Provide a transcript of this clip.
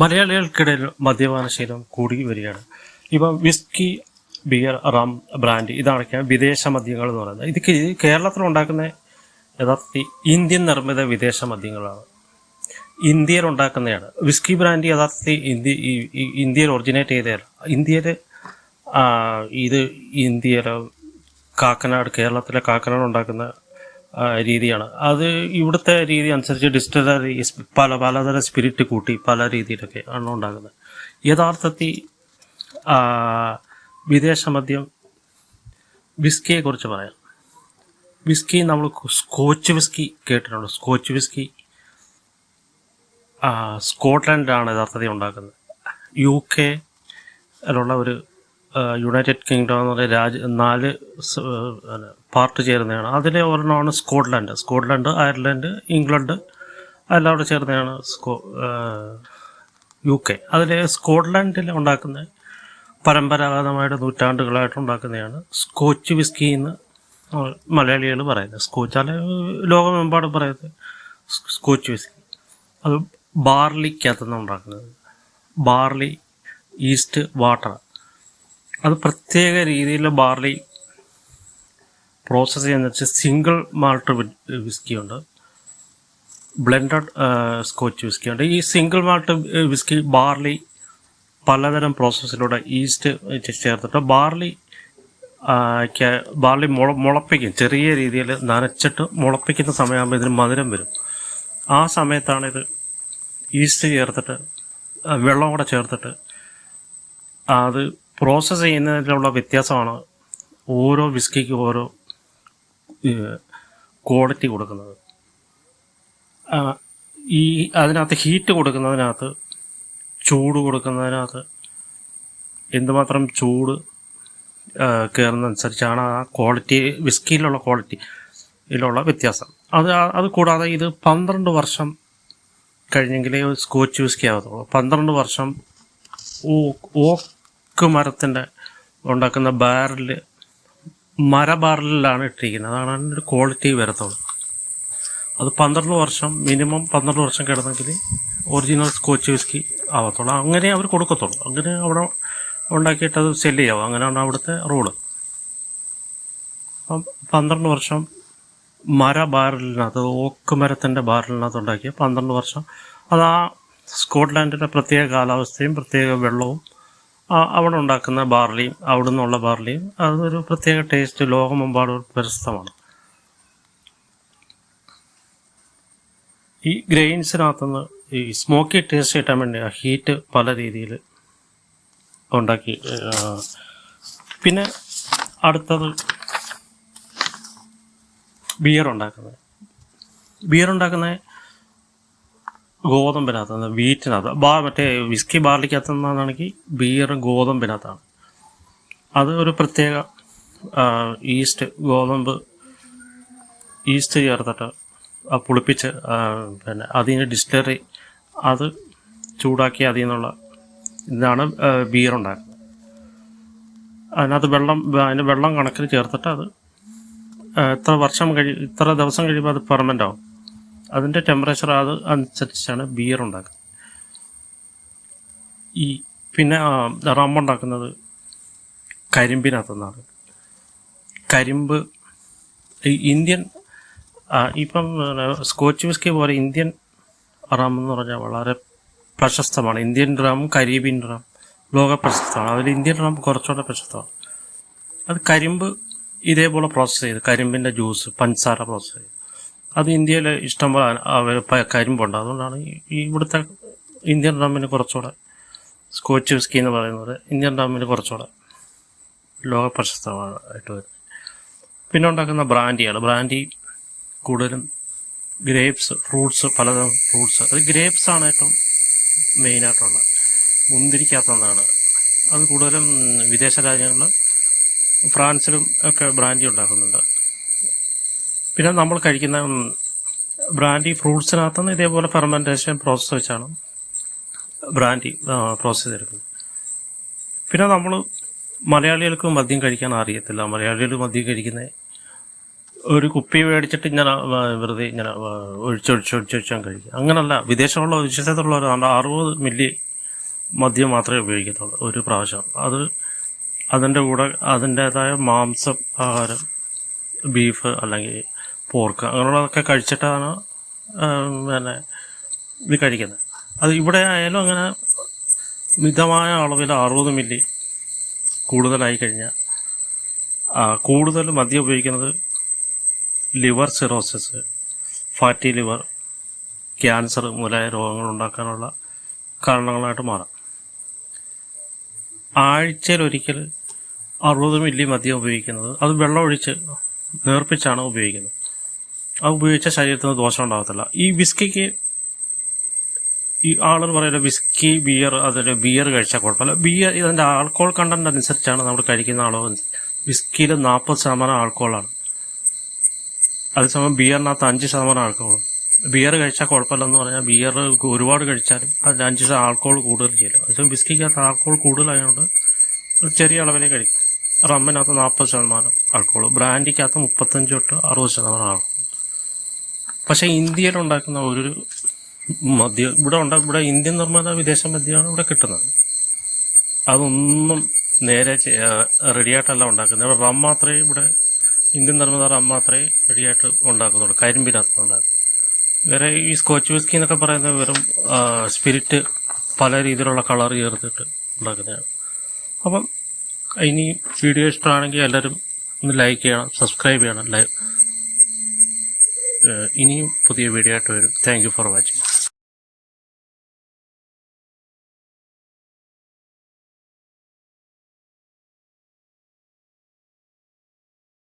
മലയാളികൾക്കിടയിൽ മദ്യപാനശീലം കൂടി വരികയാണ്. ഇപ്പം വിസ്കി ബിയർ റം ബ്രാൻഡ് ഇതാണൊക്കെയാണ് വിദേശ മദ്യങ്ങൾ എന്ന് പറയുന്നത്. ഇത് കേരളത്തിൽ ഉണ്ടാക്കുന്ന യഥാർത്ഥത്തിൽ ഇന്ത്യൻ നിർമ്മിത വിദേശ മദ്യങ്ങളാണ്. ഇന്ത്യയിൽ ഉണ്ടാക്കുന്നതാണ്. വിസ്കി ബ്രാൻഡ് യഥാർത്ഥത്തിൽ ഇന്ത്യ ഇന്ത്യയിൽ ഒറിജിനേറ്റ് ചെയ്തതാണ്. ഇന്ത്യയിൽ ഇത് ഇന്ത്യയിലെ കാക്കനാട് കേരളത്തിലെ കാക്കനാട് ഉണ്ടാക്കുന്ന രീതിയാണ്. അത് ഇവിടുത്തെ രീതി അനുസരിച്ച് ഡിസ്റ്റിലറി പല പലതരം സ്പിരിറ്റ് കൂട്ടി പല രീതിയിലൊക്കെ ആണ് ഉണ്ടാകുന്നത്. യഥാർത്ഥത്തിൽ വിദേശ മദ്യം വിസ്കിയെ കുറിച്ച് പറയാം. വിസ്കി നമ്മൾ സ്കോച്ച് വിസ്കി കേട്ടിട്ടുണ്ട്. സ്കോച്ച് വിസ്കി ആ, സ്കോട്ട്ലൻഡിലാണ് യഥാർത്ഥത്തിൽ ഉണ്ടാക്കുന്നത്. യു കെ യിലുള്ള ഒരു യുണൈറ്റഡ് കിങ്ഡം എന്ന് പറയുന്ന രാജ്യ നാല് പാർട്ട് ചേരുന്നതാണ് അതിലെ ഒരെണ്ണമാണ് സ്കോട്ട്ലൻഡ്. സ്കോട്ട്ലൻഡ് അയർലൻഡ് ഇംഗ്ലണ്ട് എല്ലാം കൂടെ ചേർന്നതാണ് സ്കോ യു കെ അതിൽ സ്കോട്ട്ലൻഡിൽ ഉണ്ടാക്കുന്ന പരമ്പരാഗതമായിട്ട് നൂറ്റാണ്ടുകളായിട്ട് ഉണ്ടാക്കുന്നതാണ് സ്കോച്ച് വിസ്കി എന്ന് മലയാളികൾ പറയുന്നത്. സ്കോച്ച് അല്ലെ ലോകമെമ്പാടും പറയുന്നത് സ്കോച്ച് വിസ്കി. അത് ബാർലിക്കകത്തുനിന്ന് ഉണ്ടാക്കുന്നത് ബാർലി ഈസ്റ്റ് വാട്ടർ. അത് പ്രത്യേക രീതിയിലുള്ള ബാർലി പ്രോസസ്സ് ചെയ്യുന്ന വെച്ചാൽ സിംഗിൾ മാൾട്ട് വിസ്കി ഉണ്ട്. ബ്ലെൻഡഡ് സ്കോച്ച് വിസ്കി ഉണ്ട്. ഈ സിംഗിൾ മാൾട്ട് വിസ്കി ബാർലി പലതരം പ്രോസസ്സിലൂടെ ഈസ്റ്റ് ചേർത്തിട്ട് ബാർലി ബാർലി മുള മുളപ്പിക്കും. ചെറിയ രീതിയിൽ നനച്ചിട്ട് മുളപ്പിക്കുന്ന സമയമാകുമ്പോൾ ഇതിന് മധുരം വരും. ആ സമയത്താണ് ഇത് ഈസ്റ്റ് ചേർത്തിട്ട് വെള്ളം കൂടെ ചേർത്തിട്ട് അത് പ്രോസസ്സ് ചെയ്യുന്നതിലുള്ള വ്യത്യാസമാണ് ഓരോ വിസ്കിക്ക് ഓരോ ക്വാളിറ്റി കൊടുക്കുന്നത്. ഈ അതിനകത്ത് ഹീറ്റ് കൊടുക്കുന്നതിനകത്ത് ചൂട് കൊടുക്കുന്നതിനകത്ത് എന്തുമാത്രം ചൂട് കയറുന്നതനുസരിച്ചാണ് ആ ക്വാളിറ്റി വിസ്കിയിലുള്ള ക്വാളിറ്റിയിലുള്ള വ്യത്യാസം. അത് അത് കൂടാതെ ഇത് പന്ത്രണ്ട് വർഷം കഴിഞ്ഞെങ്കിലേ സ്കോച്ച് വിസ്കി ആകത്തുള്ളൂ. പന്ത്രണ്ട് വർഷം ഓ- ഓക്ക് മരത്തിന്റെ ഉണ്ടാക്കുന്ന ബാറിൽ മര ബാരലിലാണ് ഇട്ടിരിക്കുന്നത്. അതാണ് അതിന്റെ ക്വാളിറ്റി വരത്തുള്ളൂ. അത് പന്ത്രണ്ട് വർഷം മിനിമം പന്ത്രണ്ട് വർഷം കിടന്നെങ്കിൽ ഒറിജിനൽ സ്കോച്ച് വിസ്കി ആവത്തുള്ളൂ. അങ്ങനെ അവർ കൊടുക്കത്തുള്ളൂ. അങ്ങനെ അവിടെ ഉണ്ടാക്കിയിട്ട് അത് സെൽ ചെയ്യാവും അങ്ങനെയാണ് അവിടുത്തെ റൂൾ അപ്പം പന്ത്രണ്ട് വർഷം മര ബാരലിനകത്ത് ഓക്ക് മരത്തിന്റെ ബാരലിനകത്ത് ഉണ്ടാക്കിയ പന്ത്രണ്ട് വർഷം. അത് ആ സ്കോട്ട്ലാൻഡിന്റെ പ്രത്യേക കാലാവസ്ഥയും പ്രത്യേക വെള്ളവും അവിടെ ഉണ്ടാക്കുന്ന ബാർലിയും അവിടെ നിന്നുള്ള ബാർലിയും അതൊരു പ്രത്യേക ടേസ്റ്റ് ലോകമെമ്പാടും പ്രശസ്തമാണ്. ഈ ഗ്രെയിൻസിനകത്തുനിന്ന് ഈ സ്മോക്കി ടേസ്റ്റ് കിട്ടാൻ വേണ്ടി ആ ഹീറ്റ് പല രീതിയിൽ ഉണ്ടാക്കി പിന്നെ അടുത്തത് ബിയർ ഉണ്ടാക്കുന്നത്. ബിയർ ഉണ്ടാക്കുന്നത് ഗോതമ്പിനകത്ത് വീറ്റിനകത്ത് ബാ മറ്റേ വിസ്കി ബാർലിക്കകത്ത് നിന്നാണെങ്കിൽ ബിയർ ഗോതമ്പിനകത്താണ്. അത് ഒരു പ്രത്യേക ഈസ്റ്റ് ഗോതമ്പ് ഈസ്റ്റ് ചേർത്തിട്ട് പുളിപ്പിച്ച് പിന്നെ അതിന് ഡിസ്റ്റിലറി അത് ചൂടാക്കി അതിൽ നിന്നുള്ള ഇതാണ് ബിയർ ഉണ്ടാക്കുന്നത് അതിനകത്ത് വെള്ളം അതിന് വെള്ളം കണക്കിൽ ചേർത്തിട്ട് അത് എത്ര വർഷം കഴി ഇത്ര ദിവസം കഴിയുമ്പോൾ അത് പെർമനന്റ് ആവും. അതിന്റെ ടെമ്പറേച്ചർ അത് അനുസരിച്ചാണ് ബിയർ ഉണ്ടാക്കുന്നത്. ഈ പിന്നെ റം ഉണ്ടാക്കുന്നത് കരിമ്പിനകത്തു നിന്നാണ്. കരിമ്പ് ഇന്ത്യൻ ഇപ്പം സ്കോച്ച് വിസ്കി പോലെ ഇന്ത്യൻ റം എന്ന് പറഞ്ഞാൽ വളരെ പ്രശസ്തമാണ്. ഇന്ത്യൻ റം കരീബിയൻ റം ലോക പ്രശസ്തമാണ്. അതിൽ ഇന്ത്യൻ റം കുറച്ചുകൂടെ പ്രശസ്തമാണ്. അത് കരിമ്പ് ഇതേപോലെ പ്രോസസ്സ് ചെയ്ത് കരിമ്പിന്റെ ജ്യൂസ് പഞ്ചസാര പ്രോസസ്സ് ചെയ്ത്. അത് ഇന്ത്യയിൽ ഇഷ്ടംപോലെ കരിമ്പുണ്ട്. അതുകൊണ്ടാണ് ഇവിടുത്തെ ഇന്ത്യൻ ഡാമിന് കുറച്ചുകൂടെ സ്കോച്ച് വിസ്കി എന്ന് പറയുന്നത് ഇന്ത്യൻ ഡാമിന് കുറച്ചുകൂടെ ലോക പ്രശസ്തമായിട്ട് വരുന്നത്. പിന്നെ ഉണ്ടാക്കുന്ന ബ്രാൻഡിയാണ് ബ്രാൻഡി കൂടുതലും ഗ്രേപ്സ് ഫ്രൂട്ട്സ് പലതരം ഫ്രൂട്ട്സ്. അത് ഗ്രേപ്സ് ആണ് ഏറ്റവും മെയിനായിട്ടുള്ളത്. മുന്തിരിക്കകത്തുനിന്നാണ് അത് കൂടുതലും വിദേശ രാജ്യങ്ങളിൽ ഫ്രാൻസിലും ഒക്കെ ബ്രാൻഡി ഉണ്ടാക്കുന്നുണ്ട്. പിന്നെ നമ്മൾ കഴിക്കുന്ന ബ്രാൻഡി ഫ്രൂട്ട്സിനകത്തുനിന്ന് ഇതേപോലെ ഫെർമെന്റേഷൻ പ്രോസസ്സ് വെച്ചാണ് ബ്രാൻഡി പ്രോസസ്സ് ചെയ്തെടുക്കുന്നത്. പിന്നെ നമ്മൾ മലയാളികൾക്ക് മദ്യം കഴിക്കാൻ അറിയത്തില്ല. മലയാളികൾ മദ്യം കഴിക്കുന്ന ഒരു കുപ്പി മേടിച്ചിട്ട് ഇങ്ങനെ വെറുതെ ഇങ്ങനെ ഒഴിച്ചൊഴിച്ചൊഴിച്ചൊഴിച്ചാൽ കഴിക്കും അങ്ങനല്ല വിദേശമുള്ള വിദേശത്തുള്ളവർ അറുപത് മില്ലി മദ്യം മാത്രമേ ഉപയോഗിക്കത്തുള്ളൂ ഒരു പ്രാവശ്യം. അത് അതിന്റെ കൂടെ അതിന്റേതായ മാംസം ആഹാരം ബീഫ് അല്ലെങ്കിൽ പോർക്ക്. അങ്ങനെയുള്ളതൊക്കെ കഴിച്ചിട്ടാണ് പിന്നെ ഇത് കഴിക്കുന്നത്. അത് ഇവിടെ ആയാലും അങ്ങനെ മിതമായ അളവിൽ അറുപത് മില്ലി കൂടുതലായി കഴിഞ്ഞാൽ കൂടുതൽ മദ്യം ഉപയോഗിക്കുന്നത് liver cirrhosis fatty liver cancer മുതലായ രോഗങ്ങൾ ഉണ്ടാക്കാനുള്ള കാരണങ്ങളായിട്ട് മാറാം. ആഴ്ചയിൽ ഒരിക്കൽ അറുപത് മില്ലി മദ്യം ഉപയോഗിക്കുന്നത് അത് വെള്ളം ഒഴിച്ച് നേർപ്പിച്ചാണ് ഉപയോഗിക്കുന്നത്. അത് ഉപയോഗിച്ച ശരീരത്തിന് ദോഷം ഉണ്ടാകത്തില്ല. ഈ വിസ്കിക്ക് ഈ ആളുകൾ പറയുന്നത് വിസ്കി ബിയർ അതൊരു ബിയർ കഴിച്ചാൽ കുഴപ്പമില്ല. ബിയർ ഇതിന്റെ ആൾക്കോൾ കണ്ടന്റ് അനുസരിച്ചാണ് നമ്മൾ കഴിക്കുന്ന അളവ് വിസ്കിയിൽ നാൽപ്പത് ശതമാനം ആൾക്കോളാണ് അതേസമയം ബിയറിനകത്ത് അഞ്ച് ശതമാനം ആൾക്കോൾ ബിയർ കഴിച്ചാൽ കുഴപ്പമില്ലെന്ന് പറഞ്ഞാൽ ബിയർ ഒരുപാട് കഴിച്ചാലും അതിൽ അഞ്ച് ശതമാനം ആൾക്കോൾ കൂടുതൽ ചെയ്യും അതേസമയം വിസ്കിക്കകത്ത് ആൾക്കോൾ കൂടുതലായതുകൊണ്ട് ചെറിയ അളവിലേ കഴിക്കും. റമ്മിനകത്ത് നാൽപ്പത് ശതമാനം ആൾക്കോൾ ബ്രാൻഡിക്കകത്ത് മുപ്പത്തഞ്ച് തൊട്ട് അറുപത് ശതമാനം ആൾക്കോൾ പക്ഷേ ഇന്ത്യയിൽ ഉണ്ടാക്കുന്ന ഒരു മദ്യം ഇവിടെ ഉണ്ടാ ഇവിടെ ഇന്ത്യൻ നിർമ്മിത വിദേശ മദ്യമാണ് ഇവിടെ കിട്ടുന്നത്. അതൊന്നും നേരെ റെഡിയായിട്ടല്ല ഉണ്ടാക്കുന്നത്. ഇവിടെ റം മാത്രമേ ഇവിടെ ഇന്ത്യൻ നിർമ്മിത റം മാത്രമേ റെഡിയായിട്ട് ഉണ്ടാക്കുന്നുള്ളൂ. കരിമ്പിനകത്ത് ഉണ്ടാക്കും വേറെ ഈ സ്കോച്ച് വിസ്കി എന്നൊക്കെ പറയുന്നത് വെറും സ്പിരിറ്റ് പല രീതിയിലുള്ള കളർ ചേർത്തിട്ട് ഉണ്ടാക്കുന്നതാണ്. അപ്പം ഇനി വീഡിയോ ഇഷ്ടമാണെങ്കിൽ എല്ലാവരും ഒന്ന് ലൈക്ക് ചെയ്യണം സബ്സ്ക്രൈബ് ചെയ്യണം ലൈ ഇനിയും പുതിയ വീഡിയോ ആയിട്ട് വരും. Thank for watching